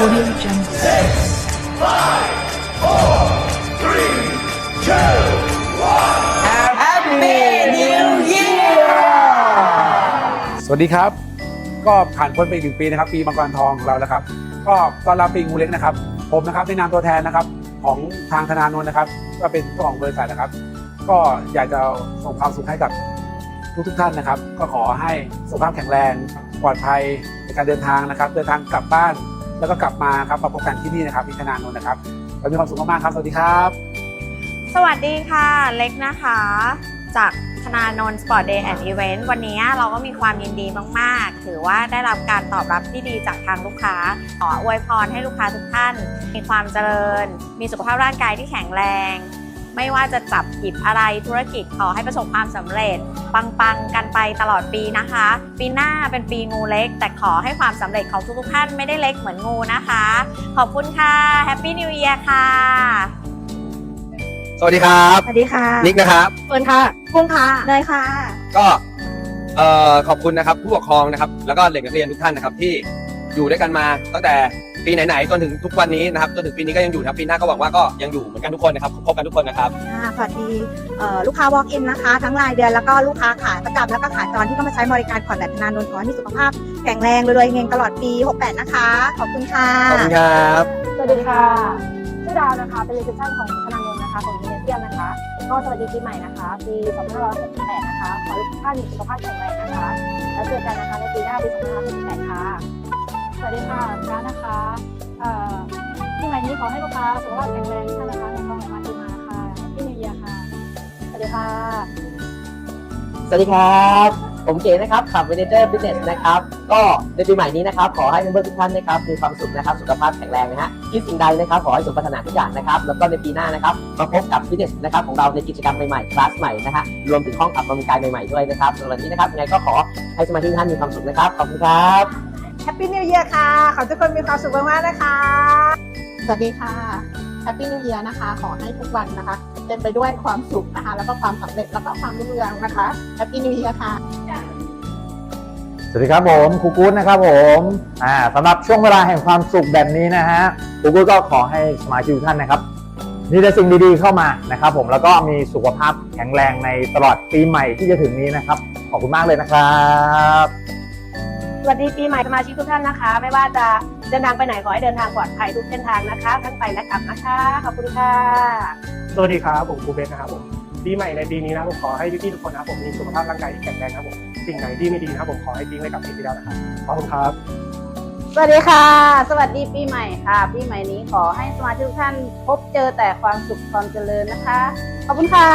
Audio Jungle. Happy New Year สวัสดีครับ ก็ผ่านพ้นไปอีกหนึ่งปีนะครับ ปีมังกรทองของเราแล้วครับ ก็ต้อนรับปีงูเล็กนะครับ ผมนะครับในนามตัวแทนนะครับ ของทางธนาโนนนะครับ ก็เป็นเจ้าของบริษัทนะครับ ก็อยากจะส่งความสุขให้กับทุกทุกๆท่านนะครับ ก็ขอให้สุขภาพแข็งแรง ปลอดภัยในการเดินทางนะครับ เดินทางกลับบ้าน แล้วก็กลับมาครับมาพบกันที่นี่นะครับพิธนานนนนะครับเรามีความสุขมากๆครับ สวัสดีครับ สวัสดีค่ะ เล็กนะคะ จากธนานนท์สปอร์ตเดย์แอนด์อีเวนต์วันนี้เราก็มีความยินดีมาก ๆ ถือว่าได้รับการตอบรับที่ดีจากทางลูกค้า ขออวยพรให้ลูกค้าทุกท่าน มีความเจริญ มีสุขภาพร่างกายที่แข็งแรง ไม่ว่าจะจับหยิบอะไรธุรกิจขอให้ประสบความสำเร็จ ปังๆ กันไปตลอดปีนะคะ ปีหน้าเป็นปีงูเล็ก แต่ขอให้ความสำเร็จของทุกๆท่านไม่ได้เล็กเหมือนงูนะคะ ขอบคุณค่ะแฮปปี้นิว e ย r ค่ะ สวัสดีครับ สวัสดีค่ะนิกนะครับ เฟิร์นค่ะกุ้งค่ะเนยค่ะ ก็เอ่อขอบคุณนะครับผู้ปกครองนะครับ แล้วก็เด็กนักเรียนทุกท่านนะครับที่อยู่ด้วยกันมาตั้งแต่ ปีไหนๆจนถึงทุกวันนี้นะครับจนถึงปีนี้ก็ยังอยู่นะครับปีหน้าก็หวังว่าก็ยังอยู่เหมือนกันทุกคนนะครับคบกันทุกคนนะครับค่ะสวัสดีเอ่อลูกค้า walk in นะคะ ทั้งรายเดือนแล้วก็ลูกค้าขาประจำแล้วก็ขาจรที่เข้ามาใช้บริการขอนแบบธนานนท์ขอให้มีสุขภาพแข็งแรงรวยๆเฮงๆตลอดปี 68 นะคะ ขอบคุณค่ะ ขอบคุณครับ สวัสดีค่ะ ชื่อดาวนะคะ เป็นรีเซพชันของธนาโนนนะคะของมิเนเซียมนะคะ ก็สวัสดีปีใหม่นะคะ ปี2568นะคะ ขอให้ทุกท่านมีสุขภาพแข็งแรงนะคะ แล้วเจอกันนะคะในปีหน้าปี2568ค่ะ สวัสดีค่ะร้านะคะเอ่อปีใหม่นี้ขอให้ลูกค้าสุขภาพแข็งแรงท่านนะคะในความหมายมาทีมาค่ะพี่นิวเยียค่ะ สวัสดีค่ะ สวัสดีครับ ผมเก๋นะครับขับเวเนเจอร์บิสเนสนะครับ ก็ในปีใหม่นี้นะครับ ขอให้เพื่อนๆทุกท่านนะครับ มีความสุขนะครับ สุขภาพแข็งแรงนะฮะคิดสิ่งใดนะครับ ขอให้สมปรารถนาทุกอย่างนะครับ แล้วก็ในปีหน้านะครับ มาพบกับบิสเนสนะครับของเราในกิจกรรมใหม่ๆ คลาสใหม่นะฮะ รวมถึงห้องออกกำลังกายใหม่ๆด้วยนะครับสำหรับวันนี้นะครับยังไงก็ขอให้สมาชิกท่านมีความสุขนะครับ ขอบคุณครับ Happy New Year ค่ะ ขอให้ทุกคนมีความสุขมากๆนะคะ สวัสดีค่ะ Happy New Year นะคะ ขอให้ทุกวันนะคะเต็มไปด้วยความสุขนะคะ แล้วก็ความสำเร็จแล้วก็ความรุ่งเรืองนะคะ Happy New Year ค่ะ สวัสดีครับผมครูกู๊ดนะครับผมอ่าสำหรับช่วงเวลาแห่งความสุขแบบนี้นะฮะครูกู๊ดก็ขอให้สมาชิกทุกท่านนะครับมีแต่สิ่งดีๆเข้ามานะครับผมแล้วก็มีสุขภาพแข็งแรงในตลอดปีใหม่ที่จะถึงนี้นะครับ ขอบคุณมากเลยนะครับ สวัสดีปีใหม่สมาชิกทุกท่านนะคะ ไม่ว่าจะเดินทางไปไหนขอให้เดินทางปลอดภัยทุกเส้นทางนะคะ ทั้งไปและกลับนะคะ ขอบคุณค่ะ สวัสดีครับผมครูเบสนะครับผมปีใหม่ในปีนี้นะครับผมขอให้พี่ๆทุกคนนะครับผมมีสุขภาพร่างกายที่แข็งแรงครับผมสิ่งไหนที่ไม่ดีนะครับผมขอให้ทิ้งไว้กับปีที่แล้วนะครับขอบคุณครับ สวัสดีค่ะ สวัสดีปีใหม่ค่ะ ปีใหม่นี้ขอให้สมาชิกทุกท่านพบเจอแต่ความสุขความเจริญนะคะ ขอบคุณค่ะ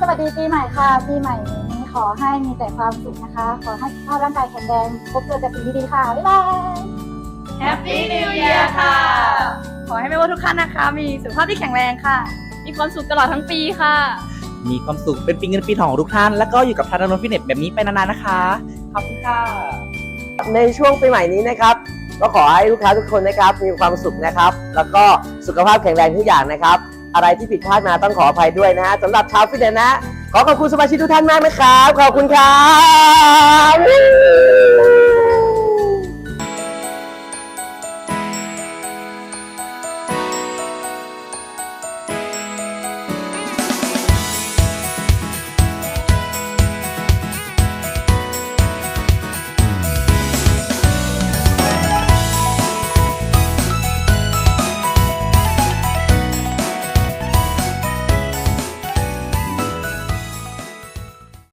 สวัสดีปีใหม่ค่ะ ปีใหม่นี้ ขอให้มีแต่ความสุขนะคะ ขอให้สุขภาพร่างกายแข็งแรงพบเจอแต่สิ่งดีๆค่ะ บ๊ายบาย Happy New Year ค่ะ ขอให้ไม่ว่าทุกท่านนะคะ มีสุขภาพที่แข็งแรงค่ะ มีความสุขตลอดทั้งปีค่ะ มีความสุขเป็นปีเงินปีทองของทุกท่าน แล้วก็อยู่กับทางดนฟิตเนสแบบนี้ไปนานๆนะคะ ขอบคุณค่ะ ในช่วงปีใหม่นี้นะครับ ก็ขอให้ลูกค้าทุกคนนะครับมีความสุขนะครับ แล้วก็สุขภาพแข็งแรงทุกอย่างนะครับ อะไรที่ผิดพลาดมาต้องขออภัยด้วยนะฮะสำหรับชาวฟิตเนสนะ ขอขอบคุณสมาชิกทุกท่านมากนะครับ ขอบคุณครับ